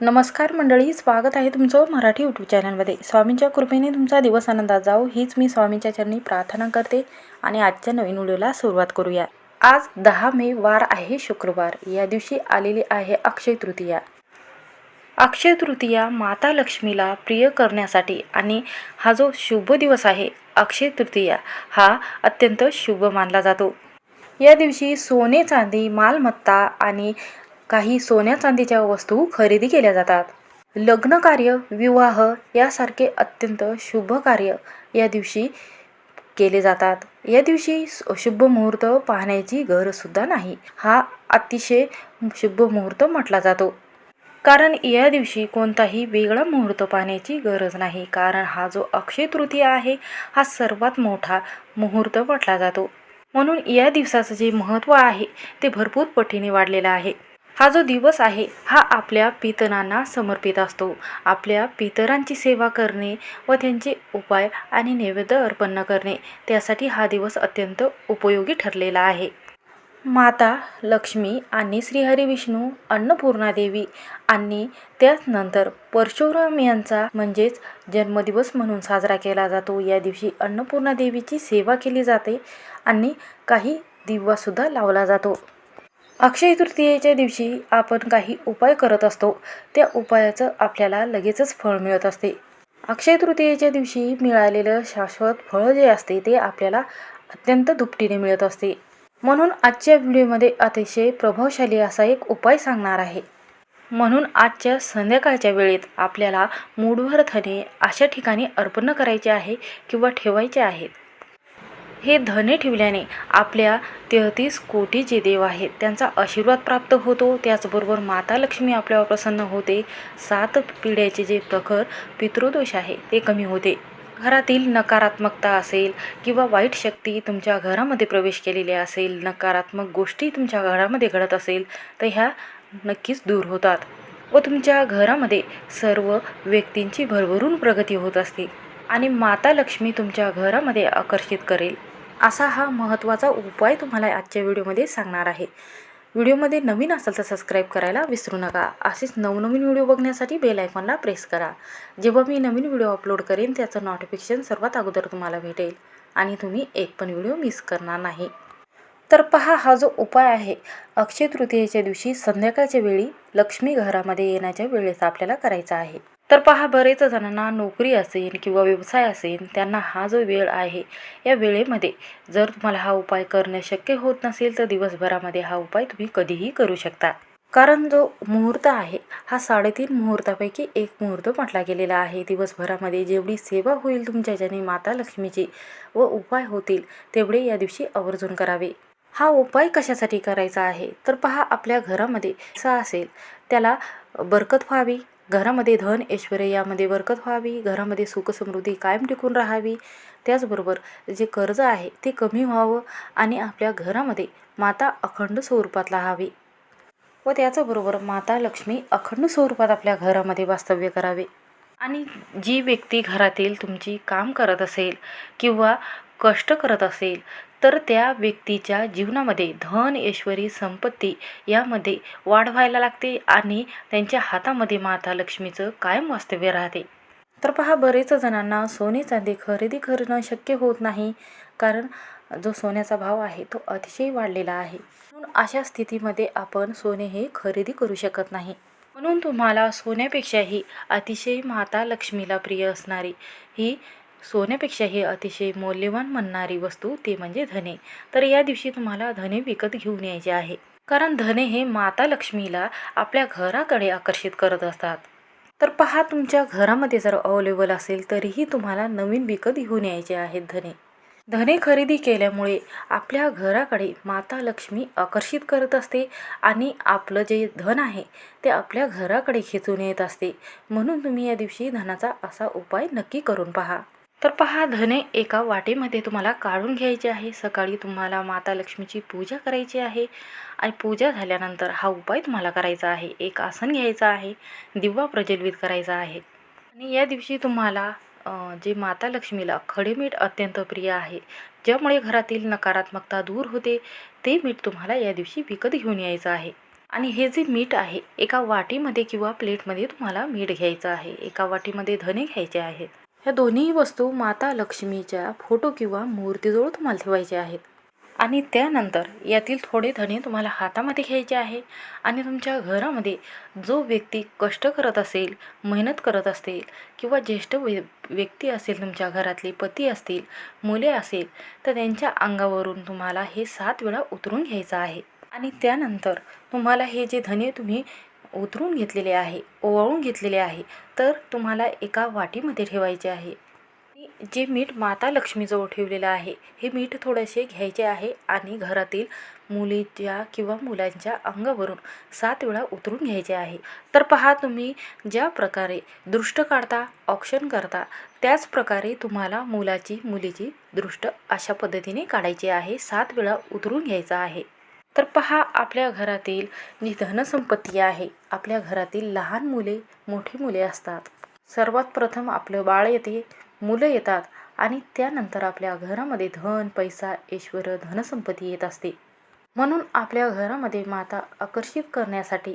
नमस्कार मंडळी स्वागत आहे तुमचं मराठी यूट्यूब चॅनलमध्ये स्वामींच्या कृपेने तुमचा दिवस आनंदात जाओ हीच मी स्वामींच्या चरणी प्रार्थना करते आणि आजच्या नवीन व्हिडिओला सुरुवात करूया. आज दहा मे वार आहे शुक्रवार. या दिवशी आलेली आहे अक्षय तृतीया. अक्षय तृतीया माता लक्ष्मीला प्रिय करण्यासाठी आणि हा जो शुभ दिवस आहे अक्षय तृतीया हा अत्यंत शुभ मानला जातो. या दिवशी सोने चांदी मालमत्ता आणि काही सोन्या चांदीच्या वस्तू खरेदी केल्या जातात. लग्न कार्य विवाह यासारखे अत्यंत शुभ कार्य या दिवशी केले जातात. या दिवशी शुभ मुहूर्त पाहण्याची गरजसुद्धा नाही. हा अतिशय शुभ मुहूर्त म्हटला जातो. कारण या दिवशी कोणताही वेगळा मुहूर्त पाहण्याची गरज नाही. कारण हा जो अक्षय तृतीया आहे हा सर्वात मोठा मुहूर्त म्हटला जातो. म्हणून या दिवसाचं जे महत्त्व आहे ते भरपूर पटीने वाढलेलं आहे. हा जो दिवस आहे हा आपल्या पितरांना समर्पित असतो. आपल्या पितरांची सेवा करणे व त्यांचे उपाय आणि नैवेद्य अर्पण करणे त्यासाठी हा दिवस अत्यंत उपयोगी ठरलेला आहे. माता लक्ष्मी आणि श्रीहरी विष्णू अन्नपूर्णा देवी आणि त्यानंतर परशुराम यांचा म्हणजेच जन्मदिवस म्हणून साजरा केला जातो. या दिवशी अन्नपूर्णा देवीची सेवा केली जाते आणि काही दिवासुद्धा लावला जातो. अक्षय तृतीयेच्या दिवशी आपण काही उपाय करत असतो. त्या उपायाचं आपल्याला लगेचच फळ मिळत असते. अक्षय तृतीयेच्या दिवशी मिळालेलं शाश्वत फळ जे असते ते आपल्याला अत्यंत दुपटीने मिळत असते. म्हणून आजच्या व्हिडिओमध्ये अतिशय प्रभावशाली असा एक उपाय सांगणार आहे. म्हणून आजच्या संध्याकाळच्या वेळेत आपल्याला मूडभर धने अशा ठिकाणी अर्पण करायचे आहे किंवा ठेवायचे आहेत. हे धने ठेवल्याने आपल्या तेहतीस कोटी जे देव आहेत त्यांचा आशीर्वाद प्राप्त होतो. त्याचबरोबर माता लक्ष्मी आपल्यावर प्रसन्न होते. सात पिढ्याचे जे प्रखर पितृदोष आहे ते कमी होते. घरातील नकारात्मकता असेल किंवा वाईट शक्ती तुमच्या घरामध्ये प्रवेश केलेली असेल नकारात्मक गोष्टी तुमच्या घरामध्ये घडत असेल तर ह्या नक्कीच दूर होतात. व तुमच्या घरामध्ये सर्व व्यक्तींची भरभरून प्रगती होत असते. आणि माता लक्ष्मी तुमच्या घरामध्ये आकर्षित करेल. असा हा महत्त्वाचा उपाय तुम्हाला आजच्या व्हिडिओमध्ये सांगणार आहे. व्हिडिओमध्ये नवीन असेल तर सबस्क्राईब करायला विसरू नका. असेच नवनवीन व्हिडिओ बघण्यासाठी बेल आयकॉनला प्रेस करा. जेव्हा मी नवीन व्हिडिओ अपलोड करेन त्याचं नोटिफिकेशन सर्वात अगोदर तुम्हाला भेटेल आणि तुम्ही एक पण व्हिडिओ मिस करणार नाही. तर पहा हा जो उपाय आहे अक्षय तृतीयेच्या दिवशी संध्याकाळच्या वेळी लक्ष्मी घरामध्ये येण्याच्या वेळेस आपल्याला करायचा आहे. तर पहा बरेच जणांना नोकरी असेल किंवा व्यवसाय असेल त्यांना हा जो वेळ आहे या वेळेमध्ये जर तुम्हाला हा उपाय करणे शक्य होत नसेल तर दिवसभरामध्ये हा उपाय तुम्ही कधीही करू शकता. कारण जो मुहूर्त आहे हा साडेतीन मुहूर्तापैकी एक मुहूर्त म्हटला गेलेला आहे. दिवसभरामध्ये जेवढी सेवा होईल तुमच्या ज्याने माता लक्ष्मीची व उपाय होतील तेवढे या दिवशी आवर्जून करावे. हा उपाय कशासाठी करायचा आहे? तर पहा आपल्या घरामध्ये असा असेल त्याला बरकत व्हावी. घरामध्ये धन ऐश्वर यामध्ये बरकत व्हावी घरामध्ये सुखसमृद्धी कायम टिकून राहावी. त्याचबरोबर जे कर्ज आहे ते कमी व्हावं आणि आपल्या घरामध्ये माता अखंड स्वरूपात राहावी व त्याचबरोबर माता लक्ष्मी अखंड स्वरूपात आपल्या घरामध्ये वास्तव्य करावे. आणि जी व्यक्ती घरातील तुमची काम करत असेल किंवा कष्ट करत असेल तर त्या व्यक्तीच्या जीवनामध्ये धन ऐश्वरी संपत्ती यामध्ये वाढ व्हायला लागते आणि त्यांच्या हातामध्ये माता लक्ष्मीचं कायम वास्तव्य राहते. तर पहा बरेच जणांना सोने चांदी खरेदी करणं शक्य होत नाही कारण जो सोन्याचा भाव आहे तो अतिशय वाढलेला आहे. म्हणून अशा स्थितीमध्ये आपण सोने हे खरेदी करू शकत नाही. म्हणून तुम्हाला सोन्यापेक्षाही अतिशय माता लक्ष्मीला प्रिय असणारी ही सोन्यापेक्षा हे अतिशय मौल्यवान म्हणणारी वस्तू ते म्हणजे धने. तर या दिवशी तुम्हाला धने विकत घेऊन यायचे आहे. कारण धने हे माता लक्ष्मीला आपल्या घराकडे आकर्षित करत असतात. तर पहा तुमच्या घरामध्ये जर अवेलेबल असेल तरीही तुम्हाला नवीन विकत घेऊन यायचे आहेत धने. धने खरेदी केल्यामुळे आपल्या घराकडे माता लक्ष्मी आकर्षित करत असते आणि आपलं जे धन आहे ते आपल्या घराकडे खेचून येत असते. म्हणून तुम्ही या दिवशी धनाचा असा उपाय नक्की करून पहा. तर पहा धने एका वाटेमध्ये तुम्हाला काढून घ्यायचे आहे. सकाळी तुम्हाला माता लक्ष्मीची पूजा करायची आहे आणि पूजा झाल्यानंतर हा उपाय तुम्हाला करायचा आहे. एक आसन घ्यायचं आहे दिवा प्रज्वलित करायचा आहे. आणि या दिवशी तुम्हाला जे माता लक्ष्मीला खडे मीठ अत्यंत प्रिय आहे ज्यामुळे घरातील नकारात्मकता दूर होते ते मीठ तुम्हाला या दिवशी विकत घेऊन यायचं आहे. आणि हे जे मीठ आहे एका वाटीमध्ये किंवा प्लेटमध्ये तुम्हाला मीठ घ्यायचं आहे. एका वाटीमध्ये धने घ्यायचे आहेत. ह्या दोन्ही वस्तू माता लक्ष्मीच्या फोटो किंवा मूर्तीजवळ तुम्हाला ठेवायचे आहेत. आणि त्यानंतर यातील थोडे धणे तुम्हाला हातामध्ये घ्यायचे आहे. आणि तुमच्या घरामध्ये जो व्यक्ती कष्ट करत असेल मेहनत करत असेल किंवा ज्येष्ठ व्य व्यक्ती असेल तुमच्या घरातले पती असतील मुले असेल तर त्यांच्या अंगावरून तुम्हाला हे सात वेळा उतरून घ्यायचं आहे. आणि त्यानंतर तुम्हाला हे जे धने तुम्ही उतरून घेतलेले आहे ओवाळून घेतलेले आहे. तर तुम्हाला एका वाटीमध्ये ठेवायचे आहे. जे मीठ माता लक्ष्मीजवळ ठेवलेलं आहे हे मीठ थोडेसे घ्यायचे आहे आणि घरातील मुलीच्या किंवा मुलांच्या अंगावरून सात वेळा उतरून घ्यायचे आहे. तर पहा तुम्ही ज्या प्रकारे दृष्ट काढता ऑप्शन करता त्याच प्रकारे तुम्हाला मुलाची मुलीची दृष्ट अशा पद्धतीने काढायची आहे. सात वेळा उतरून घ्यायचा आहे. तर पहा आपल्या घरातील जी धनसंपत्ती आहे आपल्या घरातील लहान मुले मोठी मुले असतात. सर्वात प्रथम आपलं बाळ येते मुलं येतात आणि त्यानंतर आपल्या घरामध्ये धन पैसा ऐश्वर धनसंपत्ती येत असते. म्हणून आपल्या घरामध्ये माता आकर्षित करण्यासाठी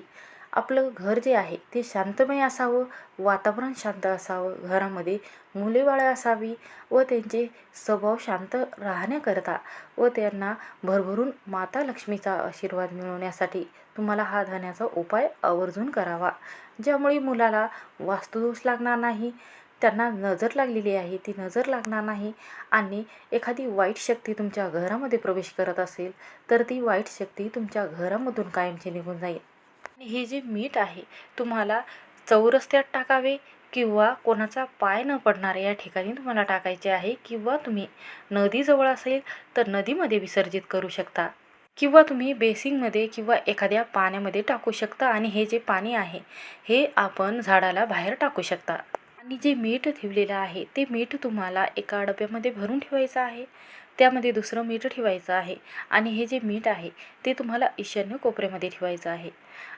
आपलं घर जे आहे ते शांतमय असावं वातावरण शांत असावं घरामध्ये मुलेबाळं असावी व त्यांचे स्वभाव शांत राहण्याकरता व त्यांना भरभरून माता लक्ष्मीचा आशीर्वाद मिळवण्यासाठी तुम्हाला हा धण्याचा उपाय आवर्जून करावा. ज्यामुळे मुलाला वास्तुदोष लागणार नाही त्यांना नजर लागलेली आहे ती नजर लागणार नाही आणि एखादी वाईट शक्ती तुमच्या घरामध्ये प्रवेश करत असेल तर ती वाईट शक्ती तुमच्या घरामधून कायमची निघून जाईल. आणि हे जे मीठ आहे तुम्हाला चौरस्त्यात टाकावे किंवा कोणाचा पाय न पडणार या ठिकाणी तुम्हाला टाकायचे आहे किंवा तुम्ही नदीजवळ असेल तर नदीमध्ये विसर्जित करू शकता. किंवा तुम्ही बेसिंगमध्ये किंवा एखाद्या पाण्यामध्ये टाकू शकता आणि हे जे पाणी आहे हे आपण झाडाला बाहेर टाकू शकता. आणि जे मीठ ठेवलेलं आहे ते मीठ तुम्हाला एका डब्यामध्ये भरून ठेवायचं आहे. त्यामध्ये दुसरं मीठ ठेवायचं आहे. आणि हे जे मीठ आहे ते तुम्हाला ईशान्य कोपऱ्यामध्ये ठेवायचं आहे.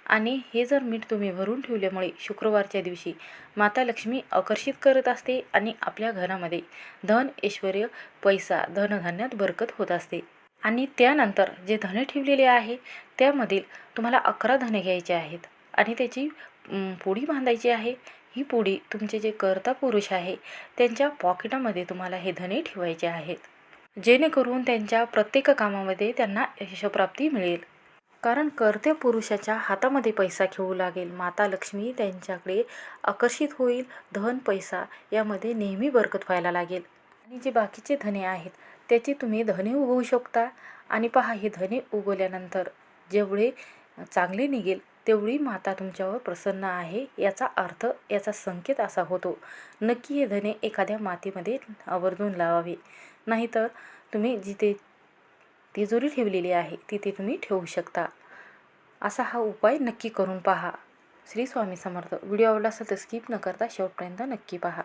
आणि हे जर मीठ तुम्ही भरून ठेवल्यामुळे शुक्रवारच्या दिवशी माता लक्ष्मी आकर्षित करत असते आणि आपल्या घरामध्ये धन ऐश्वर पैसा धनधान्यात बरकत होत असते. आणि त्यानंतर जे धने ठेवलेले आहे त्यामधील तुम्हाला अकरा धने घ्यायचे आहेत. आणि त्याची पोळी बांधायची आहे. ही पुडी तुमचे जे कर्ता पुरुष आहे त्यांच्या पॉकेटामध्ये तुम्हाला हे धने ठेवायचे आहेत. जेणेकरून त्यांच्या प्रत्येक कामामध्ये त्यांना यशप्राप्ती मिळेल. कारण कर्त्या पुरुषाच्या हातामध्ये पैसा खेळू लागेल. माता लक्ष्मी त्यांच्याकडे आकर्षित होईल. धन पैसा यामध्ये नेहमी बरकत व्हायला लागेल. आणि जे बाकीचे धने आहेत त्याचे तुम्ही धने उगवू शकता. आणि पहा हे धने उगवल्यानंतर जेवढे चांगले निघेल तेवढी माता तुमच्यावर प्रसन्न आहे याचा अर्थ याचा संकेत असा होतो. नक्की हे धने एखाद्या मातीमध्ये आवर्जून लावावे. नाहीतर तुम्ही जिथे तिजोरी ठेवलेली आहे तिथे तुम्ही ठेवू शकता. असा हा उपाय नक्की करून पहा. श्री स्वामी समर्थ. व्हिडिओ आवडला असेल तर स्किप न करता शेवटपर्यंत नक्की पहा.